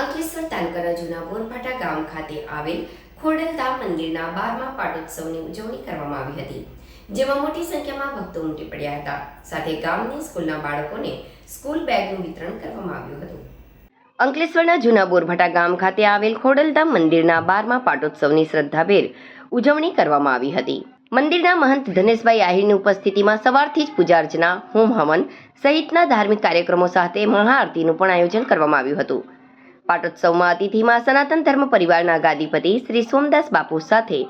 અંકલેશ્વર તાલુકાના જૂના બોરભાટા ગામ ખાતે આવેલ ખોડલધામ મંદિરના બારમા પાટોત્સવની ઉજવણી કરવામાં આવી હતી, જેમાં મોટી સંખ્યામાં ભક્તો ઉમટી પડ્યા હતા. સાથે ગામની સ્કૂલના બાળકોને સ્કૂલ બેગનું વિતરણ કરવામાં આવ્યું હતું. અંકલેશ્વરના જૂના બોરભાટા ગામ ખાતે આવેલ ખોડલધામ મંદિરના બારમા પાટોત્સવની શ્રદ્ધાભેર ઉજવણી કરવામાં આવી હતી. મંદિરના મહંત ધનેશભાઈ આહિરની ઉપસ્થિતિમાં સવારથી જ પૂજા અર્ચના, હોમ હવન સહિતના ધાર્મિક કાર્યક્રમો સાથે મહાઆરતીનું પણ આયોજન કરવામાં આવ્યું હતું. પાટોત્સવમાં અતિથિમાં સનાતન ધર્મ પરિવારના ગાદીપતિ શ્રી સોમદાસ બાપુ સાથે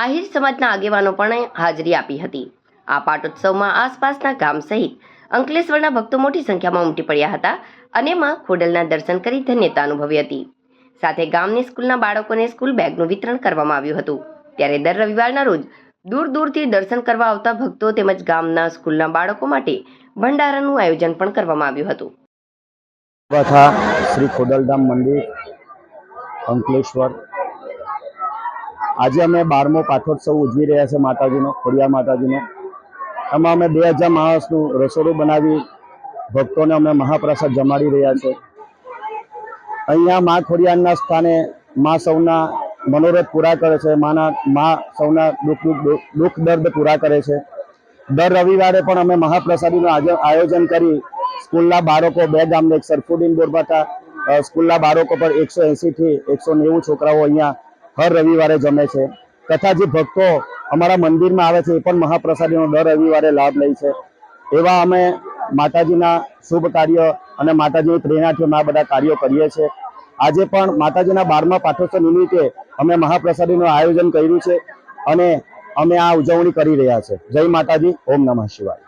આહિર સમાજના આગેવાનો પણ હાજરી આપી હતી. આ પાટોત્સવમાં આસપાસના ગામ સહિત અંકલેશ્વરના ભક્તો મોટી સંખ્યામાં ઉમટી પડ્યા હતા અને માં ખોડલના દર્શન કરી ધન્યતા અનુભવી હતી. સાથે ગામની સ્કૂલના બાળકોને સ્કૂલ બેગનું વિતરણ કરવામાં આવ્યું હતું. ત્યારે દર રવિવારના રોજ દૂર દૂરથી દર્શન કરવા આવતા ભક્તો તેમજ ગામના સ્કૂલના બાળકો માટે ભંડારાનું આયોજન પણ કરવામાં આવ્યું હતું. તથા શ્રી ખોડલધામ મંદિર, અંકલેશ્વર. આજે અમે બારમો પાઠોત્સવ ઉજવી રહ્યા છે માતાજીનો ખોડિયા માતાજીનો. એમાં અમે બે હજાર માણસનું રસોડું બનાવી, ભક્તોને અમે મહાપ્રસાદ જમાડી રહ્યા છે. અહીંયા મા ખોડિયાના સ્થાને મા સૌના મનોરથ પૂરા કરે છે, માના, મા સૌના દુઃખ દુઃખ દર્દ પૂરા કરે છે. દર રવિવારે પણ અમે મહાપ્રસાદીનું આયોજન કરી સ્કૂલના બાળકો બે ગામને એક સરફુડીન બોરબાટા અ, સ્કૂલના બાળકો પર એકસો એંસીથી એકસો નેવું છોકરાઓ અહીંયા હર રવિવારે જમે છે. તથા જે ભક્તો અમારા મંદિરમાં આવે છે એ પણ મહાપ્રસાદીનો દર રવિવારે લાભ લે છે. એવા અમે માતાજીના શુભ કાર્ય અને માતાજીની પ્રેરણાથી અમે આ બધા કાર્યો કરીએ છીએ. આજે પણ માતાજીના બારમા પાઠોત્સવ નિમિત્તે અમે મહાપ્રસાદીનું આયોજન કર્યું છે અને અમે આ ઉજવણી કરી રહ્યા છે. જય માતાજી ઓમ નમઃ શિવાય.